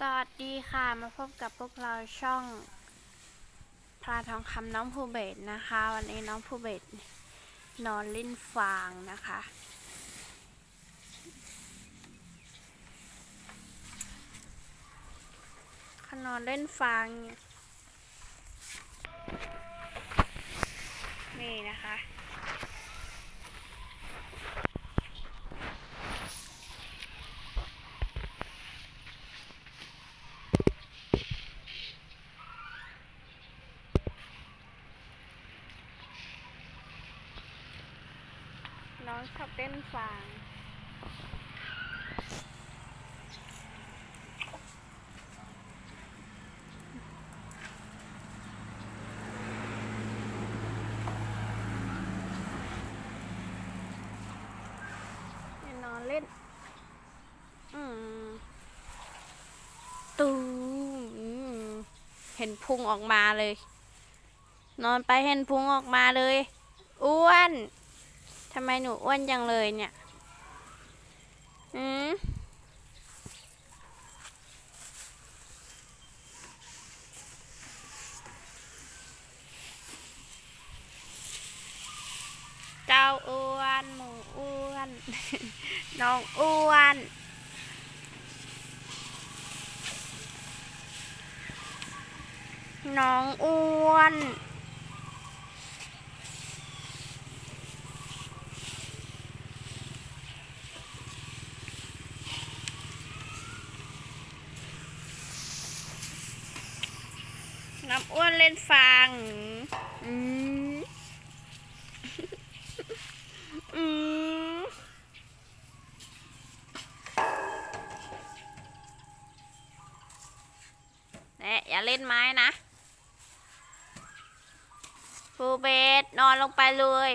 สวัสดีค่ะมาพบกับพวกเราช่องพลาทองคำน้องภูเบศนะคะ วันนี้น้องภูเบศนอนเล่นฟางนะคะขานอนเล่นฟางเนี่ยนี่นะคะ น้องชอบเล่นฟางเนี่ยนอนเล่น อืม ตูมเห็นพุงออกมาเลย นอนไปเห็นพุงออกมาเลย อ้วน ทำไมหนูอ้วนจังเลยเนี่ย อืมเจ้าอ้วนหมูอ้วน น้องอ้วนน้องอ้วน น้ำอ้วนเล่นฟางอืม อืม เนี่ยอย่าเล่นไม้นะฟูเบสนอนลงไปเลย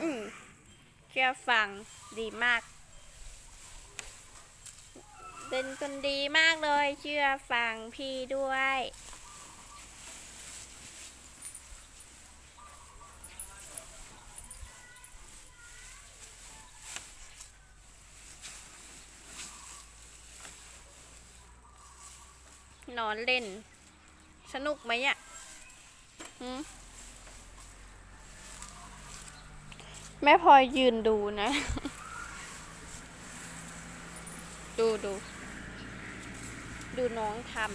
อืมเชื่อฟังดีมาก เป็นคนดีมากเลยเชื่อฟังพี่ด้วย นอนเล่น สนุกไหมอะหแม่พลอยยืนดูนะ ดูดู ดูน้องทำ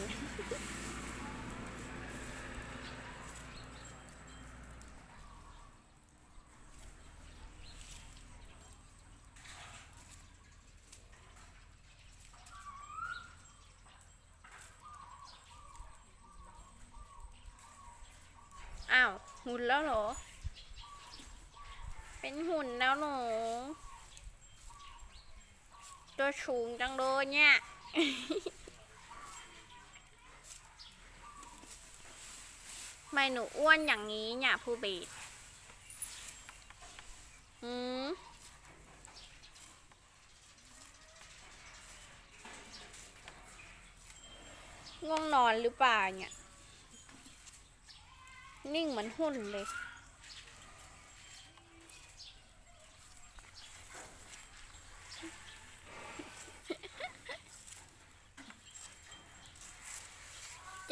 อ้าว หุ่นแล้วเหรอ เป็นหุ่นแล้วหนูตัวสูงจังเลยเนี่ย ทำ ไมหนูอ้วนอย่างนี้เนี่ยผู้เบสอืมง่วงนอนหรือเปล่าเนี่ย นิ่งเหมือนหุ่นเลย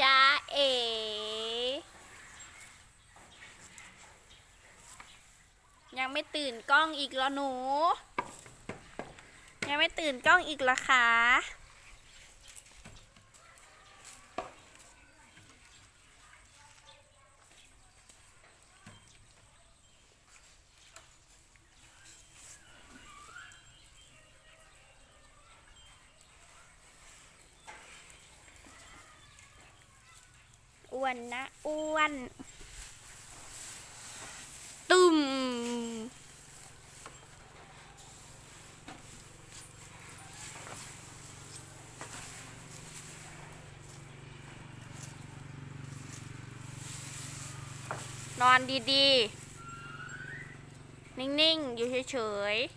จ้าเอ ยัง ไม่ตื่นกล้องอีกเหรอหนู ยังไม่ตื่นกล้องอีกเหรอคะอ้วนนะอ้วนตุ่ม นอนดีๆ นิ่งๆ อยู่เฉยๆ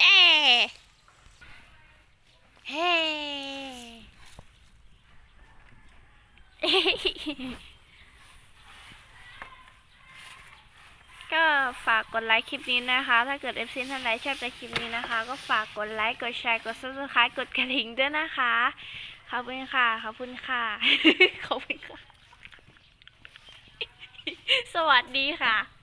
เอ๊เฮ้ เฮ้ ก็ ฝากกดไลค์คลิปนี้นะคะ ถ้าเกิด FC ท่านใดชอบใจคลิปนี้นะคะ ก็ฝากกดไลค์กดแชร์กด subscribe กดกระดิ่งด้วยนะคะขอบคุณค่ะขอบคุณค่ะขอบคุณค่ะ สวัสดีค่ะ